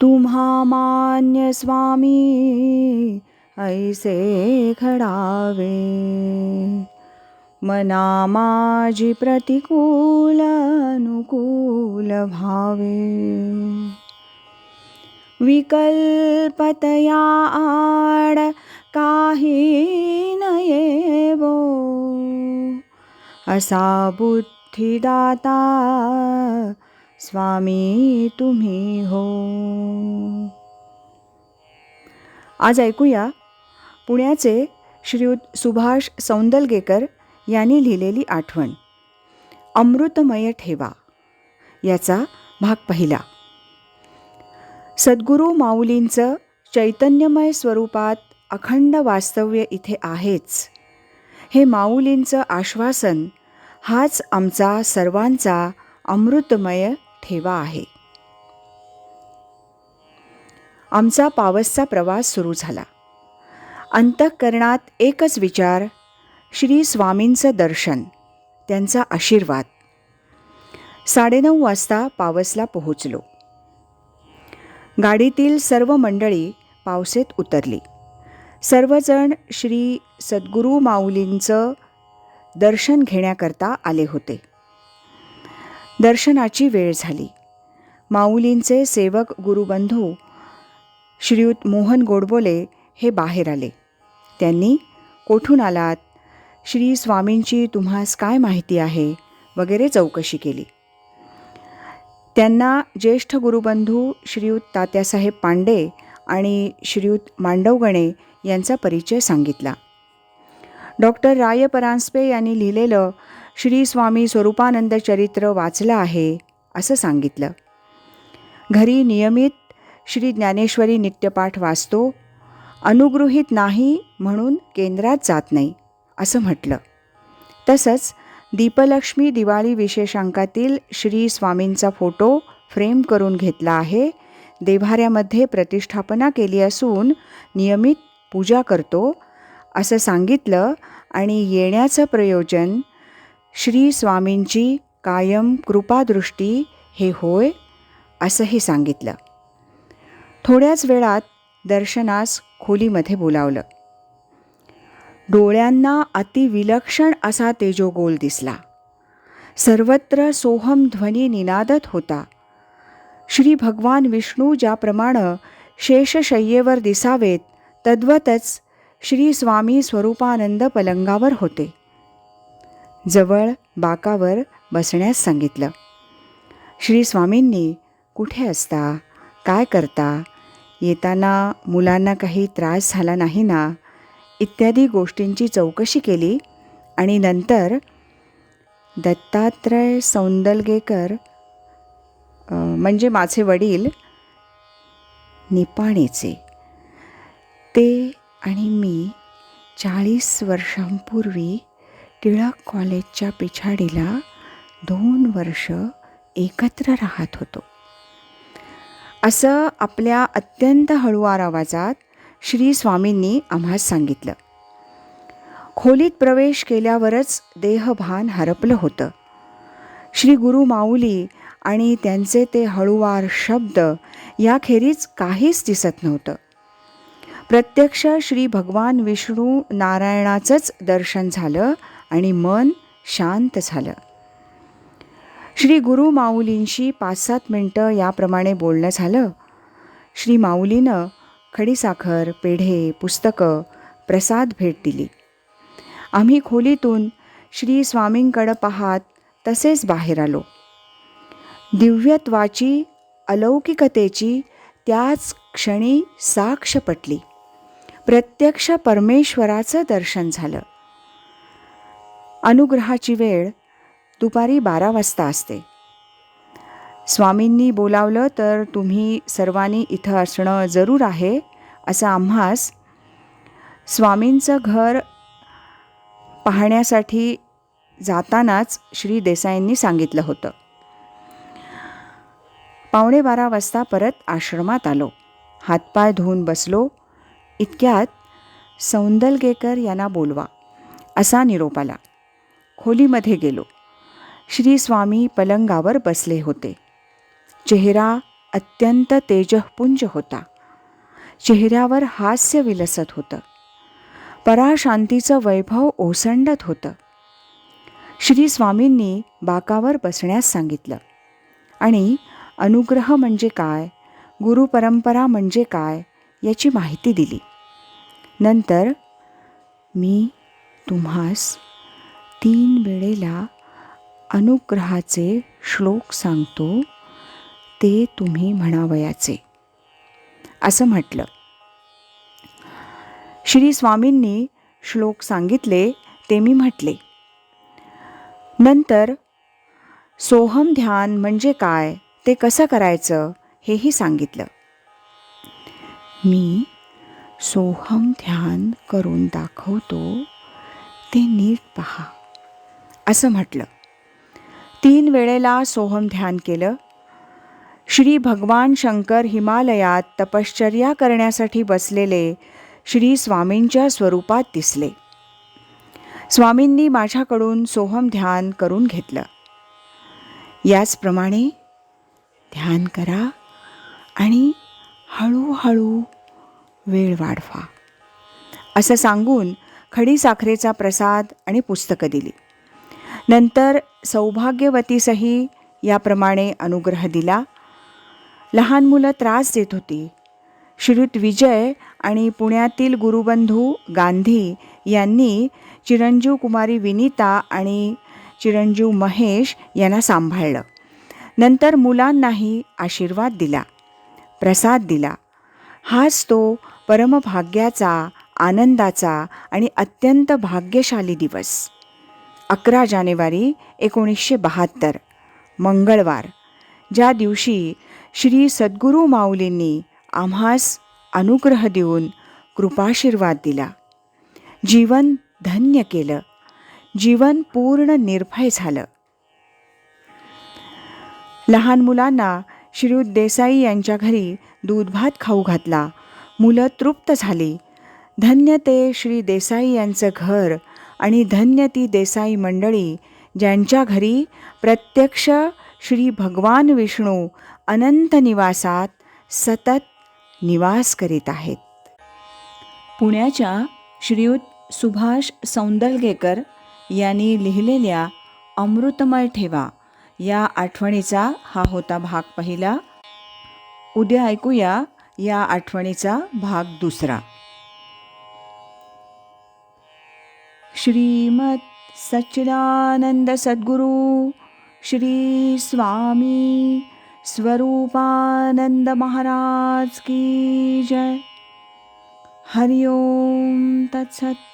तुम्हा मान्य स्वामी ऐसे घडावे मना माझी प्रतिकूल अनुकूल भावे विकल्पतया आड काही नयेवो असा बुद्धिदाता स्वामी तुम्ही हो. आज ऐकूया पुण्याचे श्रीयुत सुभाष सौंदलगेकर यांनी लिहिलेली आठवण अमृतमय ठेवा याचा भाग पहिला. सद्गुरू माऊलींचं चैतन्यमय स्वरूपात अखंड वास्तव्य इथे आहेच. हे माऊलींचं आश्वासन हाच आमचा सर्वांचा अमृतमय ठेवा आहे. आमचा पावसचा प्रवास सुरू झाला. अंतःकरणात एकच विचार श्री स्वामींचं दर्शन त्यांचा आशीर्वाद. साडेनऊ वाजता पावसला पोहोचलो. गाडीतील सर्व मंडळी पावसेत उतरली. सर्वजण श्री सद्गुरू माऊलींचं दर्शन घेण्याकरता आले होते. दर्शनाची वेळ झाली. माऊलींचे सेवक गुरुबंधू श्रीयुत मोहन गोडबोले हे बाहेर आले. त्यांनी कोठून आलात? श्री स्वामींची तुम्हास काय माहिती आहे वगैरे चौकशी केली. त्यांना ज्येष्ठ गुरुबंधू श्रीयुत तात्यासाहेब पांडे आणि श्रीयुत मांडवगणे यांचा परिचय सांगितला. डॉक्टर राय परांजपे यांनी लिहिलेलं श्री स्वामी स्वरूपानंद चरित्र वाचलं आहे असं सांगितलं. घरी नियमित श्री ज्ञानेश्वरी नित्यपाठ वाचतो अनुगृहीत नाही म्हणून केंद्रात जात नाही असं म्हटलं. तसंच दीपलक्ष्मी दिवाळी विशेषांकातील श्री स्वामींचा फोटो फ्रेम करून घेतला आहे देभाऱ्यामध्ये प्रतिष्ठापना केली असून नियमित पूजा करतो असं सांगितलं आणि येण्याचं प्रयोजन श्री स्वामींची कायम कृपादृष्टी हे होय असंही सांगितलं. थोड्याच वेळात दर्शनास खोलीमध्ये बोलावलं. डोळ्यांना अतिविलक्षण असा तेजोगोल दिसला. सर्वत्र सोहम ध्वनी निनादत होता. श्री भगवान विष्णू ज्याप्रमाणे शेषशय्येवर दिसावेत तद्वतच श्री स्वामी स्वरूपानंद पलंगावर होते. जवळ बाकावर बसण्यास सांगितलं. श्री स्वामींनी कुठे असता? काय करता? येताना मुलांना काही त्रास झाला नाही ना? इत्यादी गोष्टींची चौकशी केली आणि नंतर दत्तात्रय सौंदलगेकर म्हणजे माझे वडील निपाणीचे. ते आणि मी चाळीस वर्षांपूर्वी टिळक कॉलेजच्या पिछाडीला दोन वर्ष एकत्र राहत होतो. असं आपल्या अत्यंत हळुवार आवाजात श्री स्वामींनी आम्हास सांगितलं. खोलीत प्रवेश केल्यावरच देहभान हरपलं होतं. श्री गुरु माऊली आणि त्यांचे ते हळुवार शब्द याखेरीज काहीच दिसत नव्हतं. प्रत्यक्ष श्री भगवान विष्णू नारायणाचंच दर्शन झालं आणि मन शांत झालं. श्री गुरु माऊलींशी पाच सात मिनटं याप्रमाणे बोलणं झालं. श्री माऊलीनं खडीसाखर पेढे पुस्तकं प्रसाद भेट दिली. आम्ही खोलीतून श्री स्वामींकडं पाहात तसेच बाहेर आलो. दिव्यत्वाची अलौकिकतेची त्याच क्षणी साक्ष पटली. प्रत्यक्ष परमेश्वराचं दर्शन झालं. अनुग्रहाची वेळ दुपारी बारा वाजता असते. स्वामींनी बोलावलं तर तुम्ही सर्वांनी इथं असणं जरूर आहे असं आम्हास स्वामींचं घर पाहण्यासाठी जातानाच श्री देसाईंनी सांगितलं होतं. पावणे बारा वाजता परत आश्रमात आलो. हातपाय धुवून बसलो. इतक्यात सौंदलगेकर यांना बोलवा असा निरोप आला. खोलीमध्ये गेलो. श्री स्वामी पलंगावर बसले होते. चेहरा अत्यंत तेजःपुंज होता. चेहऱ्यावर हास्य विलसत होतं. पराशांतीचं वैभव ओसंडत होतं. श्री स्वामींनी बाकावर बसण्यास सांगितलं. आणि अनुग्रह म्हणजे काय? गुरुपरंपरा म्हणजे काय? याची माहिती दिली. नंतर मी तुम्हास तीन वेळेला अनुग्रहाचे श्लोक सांगतो ते तुम्ही म्हणावयाचे. असं म्हटलं. श्री स्वामींनी श्लोक सांगितले ते मी म्हटले. नंतर सोहम ध्यान म्हणजे काय ते कसं करायचं हेही सांगितलं. मी सोहम ध्यान करून दाखवतो ते नीट पहा. असं म्हटलं. तीन वेळेला सोहम ध्यान केलं. श्री भगवान शंकर हिमालयात तपश्चर्या करण्यासाठी बसलेले श्री स्वामींच्या स्वरूपात दिसले. स्वामींनी माझ्याकडून सोहम ध्यान करून घेतलं. याचप्रमाणे ध्यान करा आणि हळूहळू वेळ वाढवा असं सांगून खडीसाखरेचा प्रसाद आणि पुस्तकं दिली. नंतर सौभाग्यवतीसही याप्रमाणे अनुग्रह दिला. लहान मुलं त्रास देत होती. श्रीयुत विजय आणि पुण्यातील गुरुबंधू गांधी यांनी चिरंजीव कुमारी विनीता आणि चिरंजीव महेश यांना सांभाळलं. नंतर मुलांनाही आशीर्वाद दिला प्रसाद दिला. हाच तो परमभाग्याचा आनंदाचा आणि अत्यंत भाग्यशाली दिवस. अकरा जानेवारी एकोणीसशे बहात्तर मंगळवार. ज्या दिवशी श्री सद्गुरू माऊलींनी आम्हास अनुग्रह देऊन कृपाशीर्वाद दिला जीवन धन्य केलं जीवन पूर्ण निर्भय झालं. लहान मुलांना श्रीयुत देसाई यांच्या घरी दूध भात खाऊ घातला मुलं तृप्त झाली. धन्य ते श्री देसाई यांचं घर आणि धन्य ती देसाई मंडळी ज्यांच्या घरी प्रत्यक्ष श्री भगवान विष्णू अनंत निवासात सतत निवास करीत आहेत. पुण्याच्या श्रीयुत सुभाष सौंदलगेकर यांनी लिहिलेल्या अमृतमय ठेवा या आठवणीचा हा होता भाग पहिला. उद्या ऐकूया या आठवणीचा भाग दुसरा. श्रीमत् सच्चिदानन्दसद्गुरु श्रीस्वामी स्वरूपानन्द महाराज की जय। हरि ओं तत्सत्।